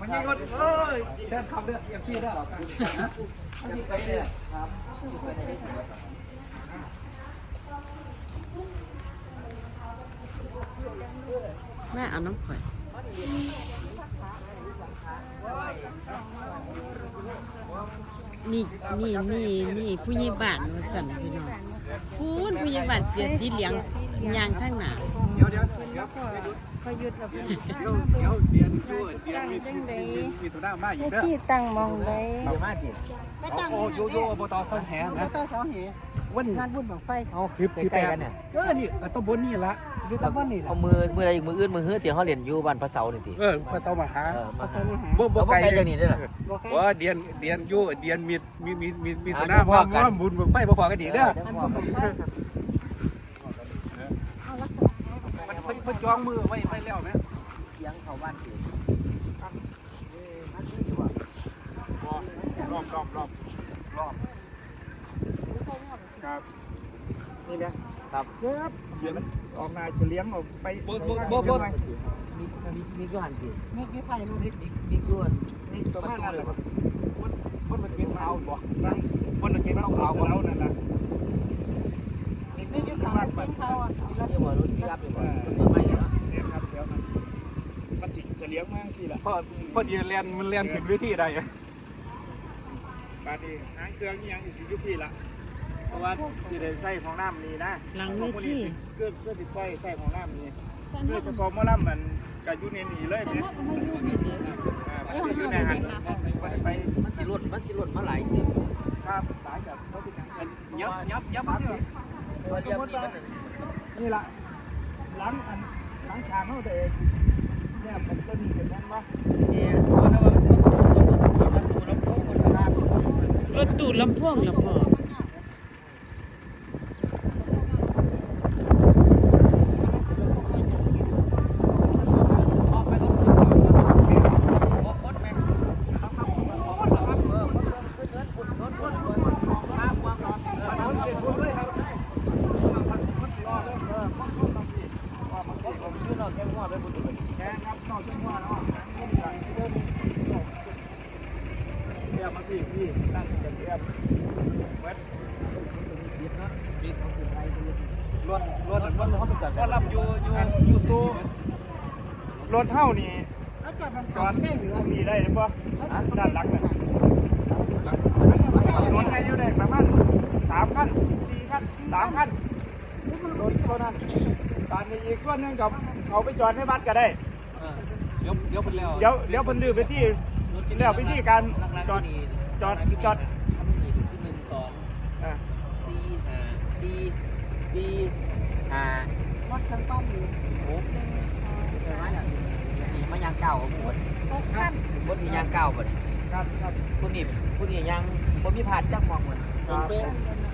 มันยังงดเอ้ยแค่คำเดียวอย่างที่ได้หรอครับแม่เอาน้ำข่อยนี่นี่นี่นี่ผู้ใหญ่บ้านมาสั่นพี่น้องพูนผู้ใหญ่บ้านเสียสีเหลืองยางทั้งหนาเดี๋ยวเดี๋ยว เดี๋ยวพยุดกับเพี่เดี๋ยวเดี๋ยวเดียวช่วยเดียวตั้งมีจังไดมีตัวหน้ามาอีไอ้กเด้อที่ตั้งมองไดเอามาดิโอ้โยโย่อบตซ่อนแหบ่นะต่อเสาเหวันงานบุญบังไฟเอาคลิปที่แปดเนี่ยเออนี่ตำบลนี่ละอยู่ตำบลนี่ละเอามือมืออะไรอีกมืออื่นมือเฮือเตียงเขาเรียนอยู่บ้านพระเสานี่ติเออพระเต้ามาหาเออมาเอาใส่นี่หาบ่บ่ไกลจากนี่ได้อล่ะบ่ไกลว่าเดียนเดียนอยู่เดียนมีมีมีมีมีตัวหน้าพ่ว่าอกันว่าบุญบังไฟบ่พอกันดีเด้อ อันบุญบังไฟครับมันเพิ่นจ้องมือไว้ไว้แล้วนะเตียงเขาบ้านติรอบรอบรอบรอบครับนี่นะครับครับเสียงออกมาจะเลี้ยงออกไปบ่บ่บ่บ่มีมีมีก็หันตินี่คือไทยลูกมีมีมีส่วนนี่ประมานั้นแหละคนคนมันเป็นเอาบ่คนมันเป็นเอาเอาบ่แล้วนั่นน่ะ นี่นี่ออยู่ยู่ข้าข้างงหหลัลังงมันเป็นเขาอะเรียกว่ารถที่รับดีกว่าต้นไม้เนาะเนี่ยครับเดี๋ยวมันมันสิจะเลี้ยงมากสิล่ะพอพอดีเรียนมันเรียนถึงวิธีใดบาดนี้หางเครื่องนี่ยังสิอยู่พี่ละเพราะว่าสิได้ใส่ของน้ำนี่นะหลังเวทีเพื่อเพื่อติดไฟใส่ของน้ำนี่สันเพื่อจะกองมะล่ำมันก็อยู่ในนี่เลยสันเนี่ยนับมาอยู่นี่เด้ออ่ามันจะอยู่ในหันมันไปมันสิรถมันสิรถมาหลายเติบครับหลายกับเขาเป็นยับยับยับยับ เนี่ยว่าเรียบนี่มันนี่ละหลังอันหลังฉากเขาแต่เนี่ยมันก็มีเห็นไหมว่าเนี่ยว่าถ้าว่ามันสิมันดูแล้วโค้งมันจะรถตู้ลำโพงละพ่อ ออกไปรถบ่คนแม่น แกครับนอกจากว่าเนาะ เรียบมาพี่พี่นั่งกันเรียบเวทรถรถรถเขาเป็นจัดก็รับอยู่อยู่อยู่ตู้รถเท่านี้จอดแค่เหลือมีได้หรือเปล่าด้านหลังน่ะรถให้อยู่ได้ประมาณสามคันสี่คันสามคันรถเท่านั้นตอนนี้อีกส่วนหนึ่งกับเขาไปจอดให้วัดก็ได้เดี๋ยวเดี๋ยวเพิ่นแล้วเดี๋ยวเดี๋ยวเพิ่นดื้อไปที่ แล้ววิธีการจอดจอดจอดทำนี่คือหนึ่งสองอ่าสี่ห้าสี่สี่ห้ารถกันต้อมอยู่หกหนึ่งสองใช่ไหมสามนี่มันยางเก่าหมดหกขั้นบนมียางเก่าหมดครับครับคุณนี่คุณนี่ยังบนมีผ่านจักมองหมดครับเป๊ะขั้นกันนะ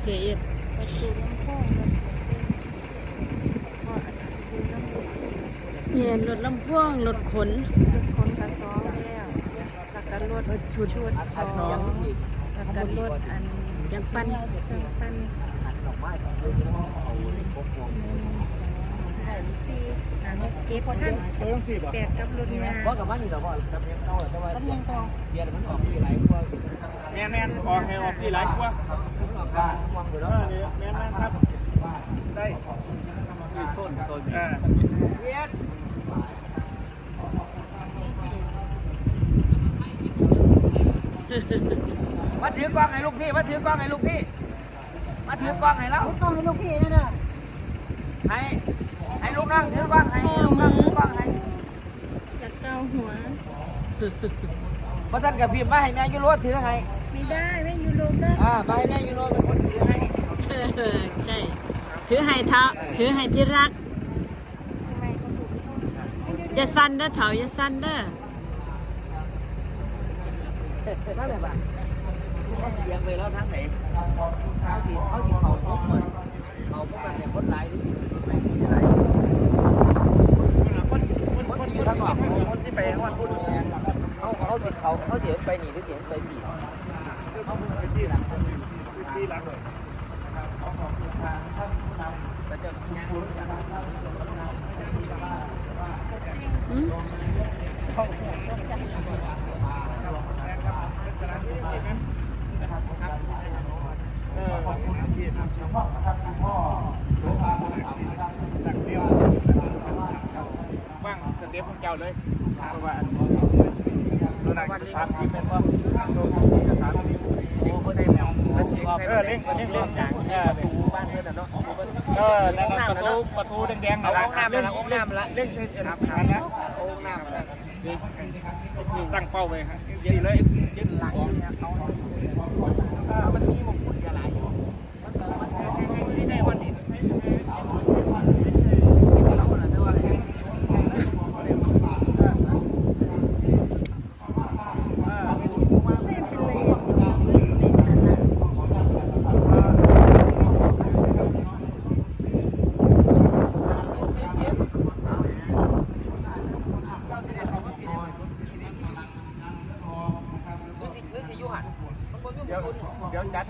เสียเอ็ดประตูลำโพงรถเสียงเพราะอันนั้นคือน้ำบุญเนี่ยรถลำโพงรถขนรถคนกระซอง แล้วแล้วก็รถชุดชุดสองแล้วก็รถอันจังปันเครื่องปันหันดอกไม้ของเกพวงหนึ่งสามสี่ห้าหกเจ็ดขั้นแปดกับรถงานว่ากับว่านี่เราบอกจำเป็นเก่าแต่ว่าตำแหน่งต่อเบียร์มันออกมีหลายพวกแม่นแม่นออกให้ออกที่หลายชั่วมันออกการมองอยู่เอแล้วแม่นแม่นครับได้มีส้นตัวนี้อ่า เบียร์ มาถือกล้องให้ลูกพี่ มาถือกล้องให้ลูกพี่ มาถือกล้องให้เราต้องให้ลูกพี่นะเด้อให้ให้ลูกนั่งถือกล้องให้ลูกนั่งถือกล้องให้จะเกาหัวเพราะท่านกับพิมพ์มาให้แม่ยูโรถือให้ไม่ได้ไม่ยูโรก็อ่ามาให้แม่ยูโรเป็นคนถือให้ใช่ถือให้เท้าถือให้ที่รักทำไมก็ถูกจะสั้นเด้อเถาอย่าสั้นเด้อ นั่นแหละป่ะเขาเสียงไปแล้วทั้งไหนเขาสีเขาสีเผาพวกมันเผาพวกมันเนี่ยคนร้ายหรือสิสิไปคนร้ายคนคนคนที่างคนที่ไปฮอดพูดเขาเขาสิเขาเขาเสียไปหนีหรือเสียไปบีบเขาพูดไปที่หลังคนหลังเลย ก็จะ อืม เออขอบคุณ พี่ครับเฉพาะนะครับคุณพ่อตักเดียวว่างสเต็ปของเจ้าเลยเพราะว่าตัวนั้นก็สามสิบเป็นว่าตัวนี้ก็สามสิบโอ้บ่ได้แมวเออเล่งเล่งเล่งอย่างเออประตูบ้านเพิ่นนะเนาะเออนั่นประตูประตูแดงๆเอาห้องน้ำละห้องน้ำมาละเล่งเล่งครับนนั้นโอ้น้ำนั่นตั้งเป้าไว้ฮะเย็นสี่เลยยเย็นหลังเนี่ยเอามันมีมงกุฎหลายอยู่มันก็มันไม่ได้วันนี้เราน่ะแต่ว่า ไม่เป็นไรไม่ทันนะ หรือสิหรือสิอยู่หันมันบ่มีม เดี๋ยว งกุฎ เดี๋ยวจัด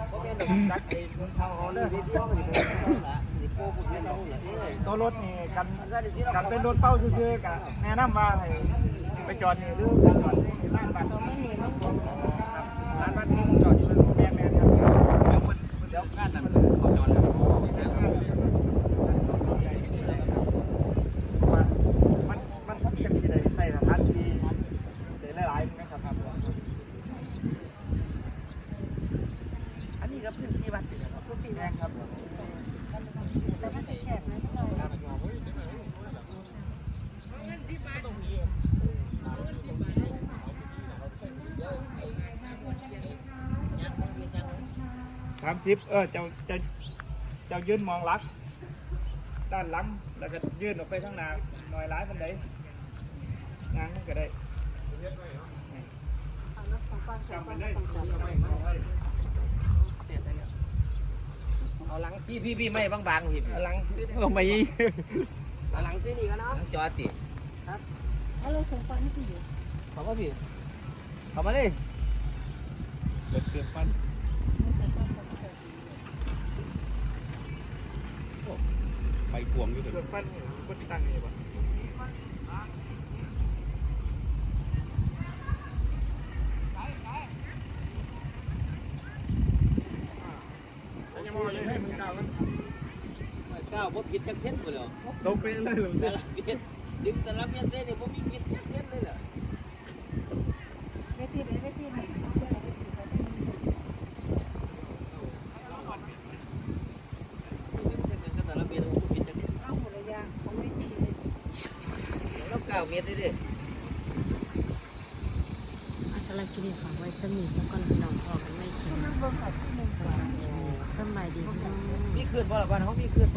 จัดไอ้ เอาเอาเลยที่ห้องนี่เป็นละนี่โป้บุญให้เราละเอ้ย ตัวรถนี่กันกันเป็นรถเป้าซื่อๆกันแนะนำว่าให้ไปจอดนี่หรือจอดที่ร้านบัตรตัวไม่หนีมันเป็นร้านบัตรนี่จอดอยู่แม่แม่ครับเดี๋ยวมันเดี๋ยวงานนั้นมันเขาจอดแล้วว่ามันมันพัฒนาที่ใดใส่สถานที่ได้หลายๆนะครับครับ อันนี้ก็พื้นที่วัดนี่แหละครับ ก็จริงแม่ครับ แต่มันจะแคบนะเรา สามสิบเออเจ้าเจ้าเจ้ายืนมองหลัก ด้านหลังแล้วก็ยื่นออกไปข้างหน้าหน่อยร้ายมันไดงานมันก็ได้จำไปเลยเอาหลังพี่พี่พี่ไม่บางๆพี่เอาหลังเอาไปเอาหลังซื้อนี่ก็เนาะจอติเอาเราส่งฟังให้พี่อยู่เขาว่าพี่เข้ามาเลยเปิดเครื่องปั้น ไปพวงอยู่เครื่องปั้นก็ตั้งนี่ป่ะยังมองเลยให้มึงก้าวกันก้าวบ่ผิดจักเส้นบ่แล้วตกไปเลยแต่ละเม็ดดึงแต่ละเม็ดเส้นนี่บ่มีผิดจักเส้นเลยเหรอ เวทีไหนเวทีไหน ดึงเส้นก็แต่ละเม็ดบ่ผิดจักเส้น เอาหมดเลยยางของเวทีเลย แล้ว ก้าวเม็ดได้ดิอาสารักินีฝากไว้สมีสักก้อนน้องพอกันไม่คิดนั่งเบิ่งกับที่มึงสบายดีพี่น้อง มีคืนบ่ล่ะบ้านเขามีคืน